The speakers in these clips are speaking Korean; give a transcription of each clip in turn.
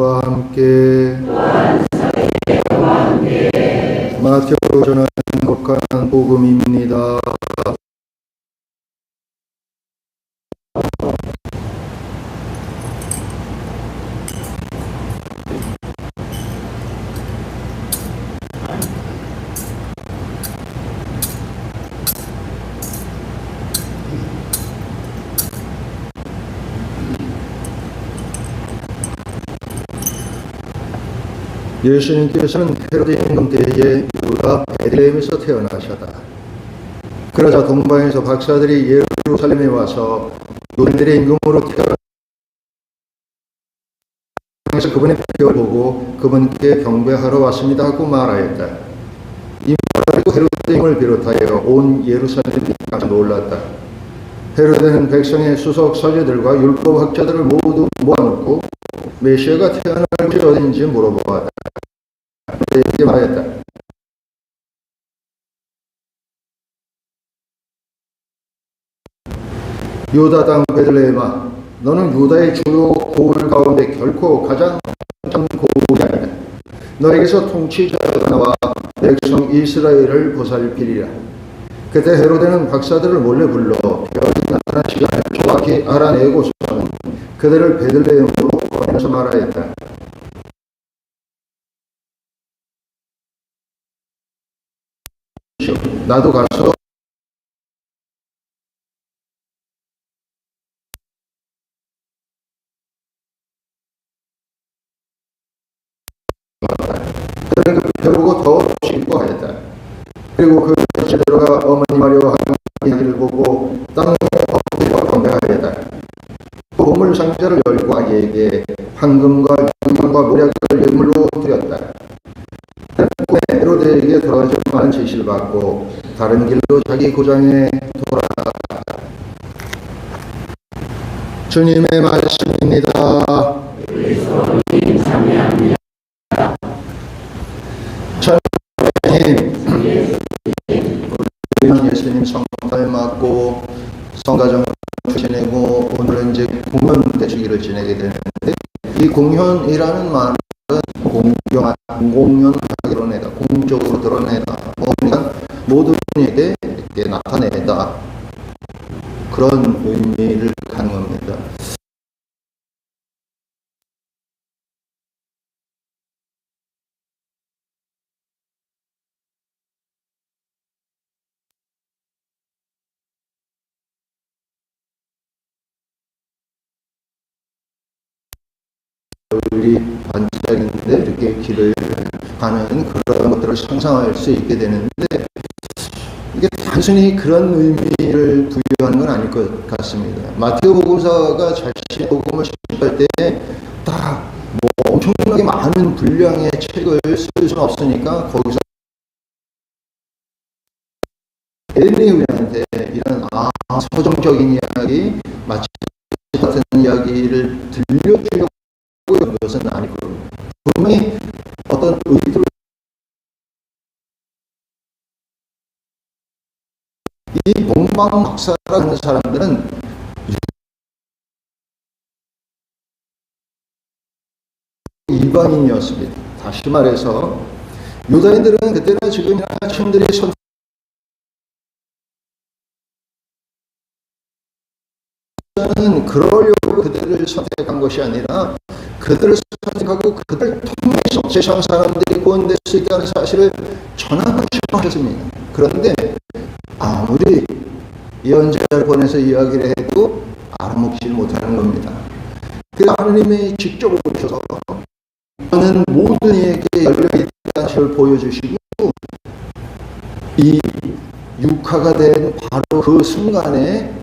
여러분과 함께. 마태로 전하는 복한 복음입니다. 예수님께서는 헤로데 임금 때에 유다 베들레헴에서 태어나셨다. 그러자 동방에서 박사들이 예루살렘에 와서 유대인들의 임금으로 태어나 에서 그분의 표를 보고 그분께 경배하러 왔습니다 하고 말하였다. 이 말을 듣고 헤로데임을 비롯하여 온 예루살렘이 깜짝 놀랐다. 헤로데는 백성의 수석 서재들과 율법 학자들을 모두 모아놓고 메시아가 태어날 곳이 어딘지 물어보았다. 이렇게 말했다. 유다 땅 베들레헴아 너는 유다의 주요 고을 가운데 결코 가장 큰 고을이 아니다. 너에게서 통치자가 나와 백성 이스라엘을 보살피리라. 그때 헤로데는 박사들을 몰래 불러 별이 나타난 시간을 정확히 알아내고서는 그들을 베들레헴으로 보내서 말하였다. 나도 가서 그는 그 펴보고 더 신고 하였다. 그리고 그 들어가 어머니 마리아와 함께 이를 보고 그 보물 상자를 열고 아기에게 황금과 유황과 모략을 예물로 드렸다. 헤로데에게 돌아가서 많은 제시를 받고 다른 길로 자기 고장에 돌아갔다. 주님의 말씀입니다. 예수님 성탄을 맞고 성가정 공연 대주기를 지내게 되는데 이 공연이라는 말은 공경한 공연하기로 내다 공적으로 드러내다 뭐 그러니까 이렇게 나타내다 그런 의미를 갖는 겁니다. 우리 반짝인데 이렇게 길을 가는 그런 것들을 상상할 수 있게 되는데 이게 단순히 그런 의미를 부여하는 건 아닐 것 같습니다. 마테오 복음사가 자신의 복음을 시작할 때다 뭐 엄청나게 많은 분량의 책을 쓸 수는 없으니까 거기서 엘리우한테 이런 아 서정적인 이야기 마치 같은 이야기를 들려주려고 것은 아니고 분명히 어떤 의도를 이 동방 박사라는 사람들은 이방인이었습니다. 다시 말해서 유다인들은 그때나 지금이나 자신들이 선 는 그러려고 그들을 선택한 것이 아니라 그들을 선택하고 그들을 통해서 세상 사람들이 구원될 수 있다는 사실을 전하고 싶어 하셨습니다. 그런데 아무리 예언자를 보내서 이야기를 해도 알아먹지 못하는 겁니다. 그래서 하나님이 직접 오셔서 저는 모든 이에게 열려있다는 사실을 보여주시고 이 육화가 된 바로 그 순간에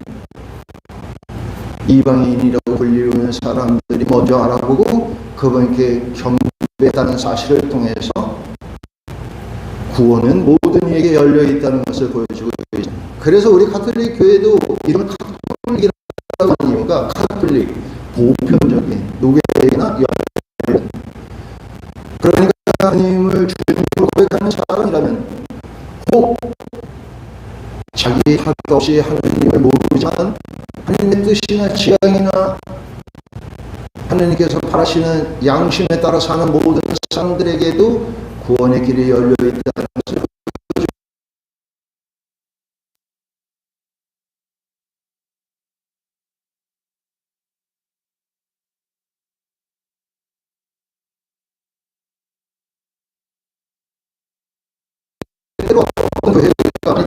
이방인이라고 불리우는 사람들이 먼저 알아보고 그분께 경배했다는 사실을 통해서 구원은 모든 이에게 열려 있다는 것을 보여주고 있습니다. 그래서 우리 카톨릭 교회도 이런 카톨릭이라고 하는 이유가 카톨릭 보편적인 누구에게나 열려 그러니까 하나님을 주님으로 고백하는 사람이라면 혹 자기 할것 없이 하나님을 모르지만 하나님의 뜻이나 지향이나 하느님께서 바라시는 양심에 따라 사는 모든 사람들에게도 구원의 길이 열려 있다는 것을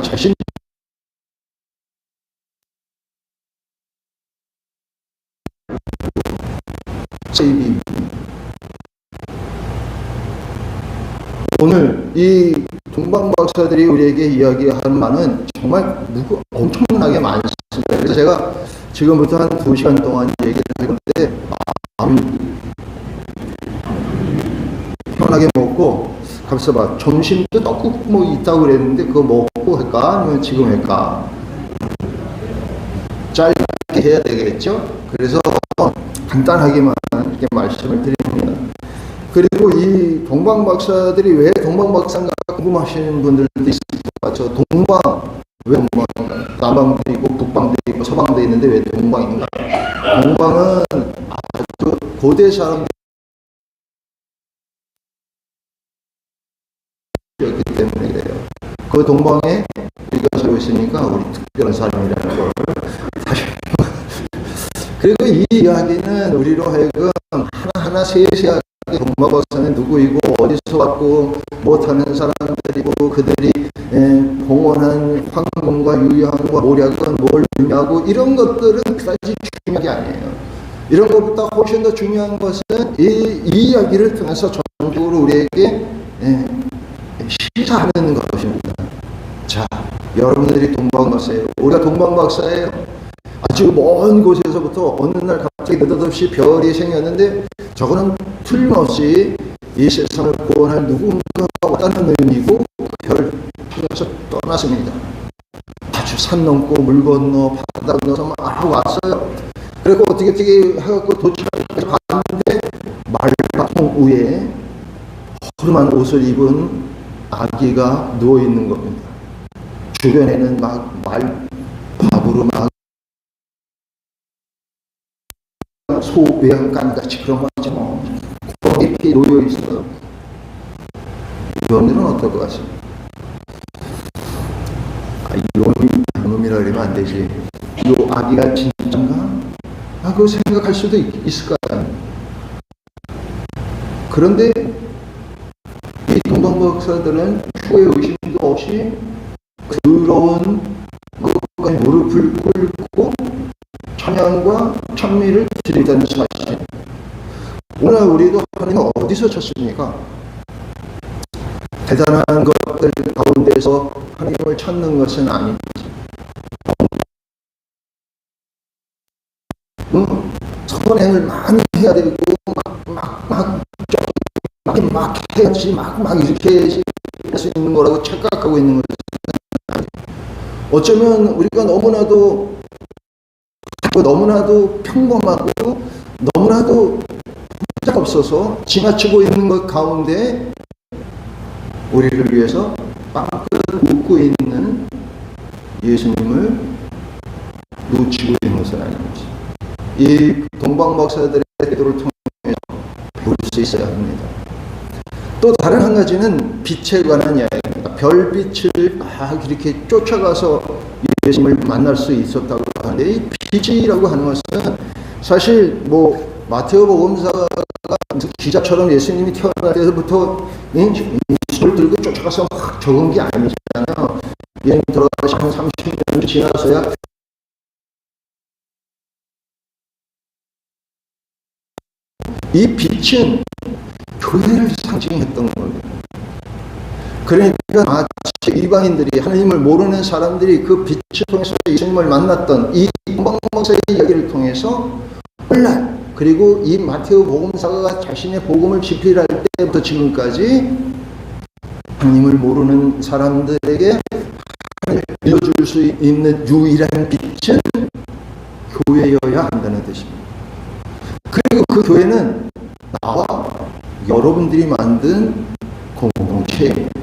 자신 오늘 이 동방 박사들이 우리에게 이야기하는 말은 정말 무거 엄청나게 많습니다. 그래서 제가 지금부터 한 두 시간 동안 얘기를 할 건데 마음 편하게 먹고 가만있어 봐. 점심도 떡국 뭐 있다고 그랬는데 그거 먹고 할까? 아니면 지금 할까? 짧게 해야 되겠죠? 그래서 간단하게만 이렇게 말씀을 드립니다. 그리고 이 동방 박사들이 왜 동방 박사인가 궁금하시는 분들도 있을 것 같죠. 동방 왜 동방인가? 남방도 있고 북방도 있고 서방도 있는데 왜 동방인가? 동방은 아주 고대 사람 였기 때문에 그래요. 그 동방에 우리가 살고 있으니까 우리 특별한 사람이라는 걸 다시 그리고 이 이야기는 우리로 하여금 하나하나 세세하게 동방박사는 누구이고 어디서 왔고 못하는 사람들이고 그들이 에, 봉헌한 황금과 유양과 모략은 뭘 의미하고 이런 것들은 그다지 중요한 게 아니에요. 이런 것보다 훨씬 더 중요한 것은 이, 이 이야기를 통해서 전적으로 우리에게 에, 시사하는 것입니다. 자, 여러분들이 동방박사예요. 우리가 동방박사예요. 아주 먼 곳에서부터 어느 날 갑자기 느닷없이 별이 생겼는데 저거는 틀림없이 이 세상을 구원할 누군가가 왔다는 의미고 그별 통해서 떠났습니다. 아주 산 넘고 물 건너 바다 건너서 막 왔어요. 그리고 어떻게 어떻게 해갖고 도착해서 봤는데 말바통 위에 허름한 옷을 입은 아기가 누워 있는 겁니다. 주변에는 막 말 밥으로 막 소 외양간 같이 그런 깊이 놓여 있어요. 여러분들은 어떨 것 같습니까? 아, 이놈이 이놈이라 그러면 안 되지. 요 아기가 진짜인가? 아, 그거 생각할 수도 있, 있을 것 같아요. 그런데 이 동방 박사들은 추의 의심도 없이 더러운 그것까지 무릎을 꿇고 찬양과 찬미를 드리다는 사실. 오늘 우리도 하나님 어디서 쳤습니까? 대단한 것들 가운데서 하나님을 찾는 것은 아니지. 응? 선행을 많이 해야 되고 막 막막 막, 막 해야지 막 막 이렇게 해야지 할 수 있는 거라고 착각하고 있는 거죠. 어쩌면 우리가 너무나도 너무나도 평범하고 없어서 지나치고 있는 것 가운데 우리를 위해서 빵긋 웃고 있는 예수님을 놓치고 있는 것은 아닌지 이 동방 박사들의 태도를 통해서 배울 수 있어야 합니다. 또 다른 한 가지는 빛에 관한 이야기입니다. 별빛을 막 이렇게 쫓아가서 예수님을 만날 수 있었다고 하는데 이 빛이라고 하는 것은 사실 뭐 마테오 복음사가 기자처럼 예수님이 태어날 때부터 손을 들고 쫓아가서 막 적은 게 아니잖아요. 예수님 들어가시 한 30년 지나서야 이 빛은 교회를 상징했던 겁니다. 그러니까 마치 이방인들이 하나님을 모르는 사람들이 그 빛을 통해서 예수님을 만났던 이 동방목사의 이야기를 통해서 홀란 그리고 이 마테오 복음사가 자신의 복음을 집필할 때부터 지금까지 하나님을 모르는 사람들에게 일러줄 수 있는 유일한 빛은 교회여야 한다는 뜻입니다. 그리고 그 교회는 나와 여러분들이 만든 공동체입니다.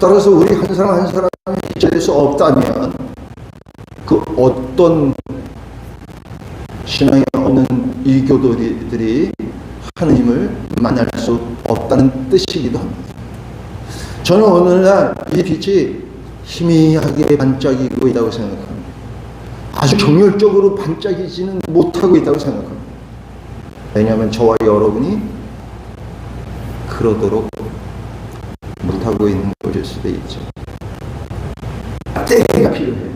따라서 우리 한 사람 한 사람이 잊어질 수 없다면 그 어떤 신앙이 없는 이교도들이 하느님을 만날 수 없다는 뜻이기도 합니다. 저는 오늘날 이 빛이 희미하게 반짝이고 있다고 생각합니다. 아주 정열적으로 반짝이지는 못하고 있다고 생각합니다. 왜냐하면 저와 여러분이 그러도록 못하고 있는 것일 수도 있죠. 배터리가 필요해요.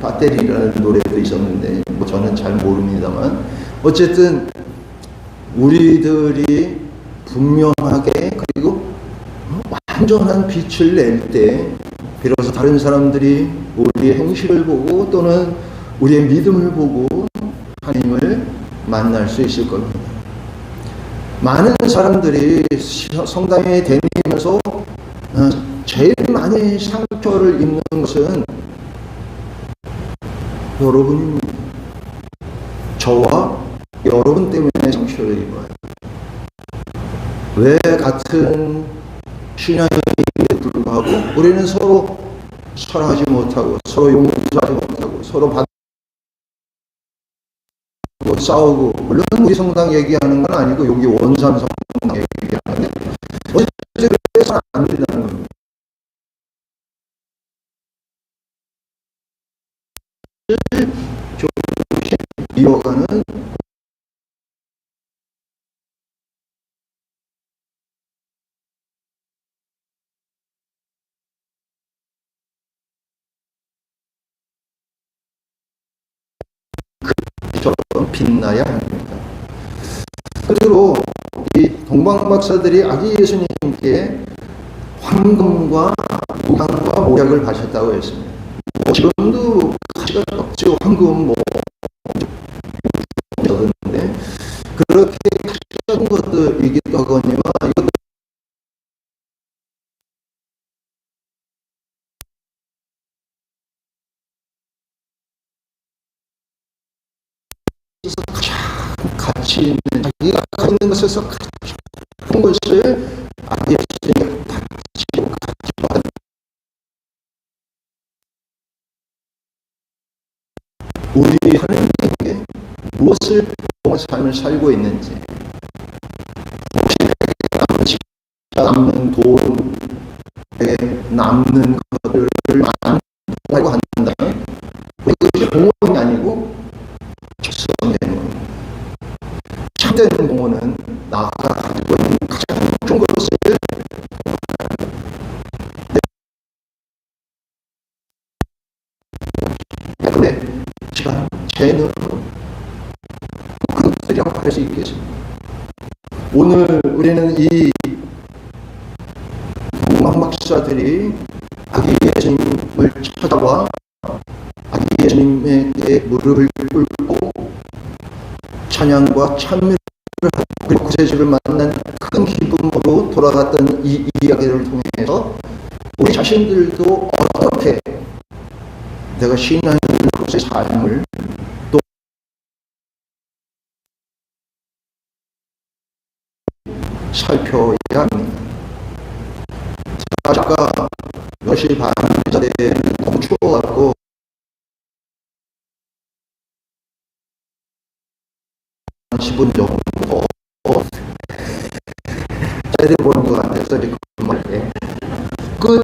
배터리라는 노래도 있었는데 뭐 저는 잘 모릅니다만 어쨌든 우리들이 분명하게 그리고 완전한 빛을 낼 때 비로소 다른 사람들이 우리의 행실을 보고 또는 우리의 믿음을 보고 하나님을 만날 수 있을 겁니다. 많은 사람들이 성당에 다니면서 어, 제일 많이 상처를 입는 것은 여러분입니다. 저와 여러분 때문에 상처를 입어요. 왜 같은 신앙인에게 불구하고 우리는 서로 사랑하지 못하고 서로 용서하지 못하고 서로 받고 싸우고 물론 우리 성당 얘기하는 건 아니고 여기 원산 성당 얘기하는데 어쨌든 그래서 안 된다는 겁니다. 이어가는 처럼 빛나야 합니다. 끝으로 이 동방 박사들이 아기 예수님께 황금과 무광과 모약을 바쳤다고 했습니다. 뭐 지금도 가치가 없죠. 황금 뭐 그렇게 없는 것들이기도 하거니와 이것도 가장 가치 있는 자기가 가진 것에서 가장 큰 것을 아기 예수님께 바치고 우리 하나님께 무엇을 삶을 살고 있는지 혹시 내게 남는 돈, 내게 남는 것들을 많다고 한다면 그것이 공헌이 아니고 적성된 겁니다. 참된 오늘 우리는 이 망박사들이 아기 예수님을 찾아와 아기 예수님에게 무릎을 꿇고 찬양과 찬미를 하고 그리고 구세주를 만난 큰 기쁨으로 돌아갔던 이 이야기를 통해서 우리 자신들도 어떻게 내가 신앙으로서의 삶을 살펴야 합니다. 자가 10시 반자들 너무 추워갖고 한 10분 정도 자리 보는 것 같아서 이렇게 말해. 끝.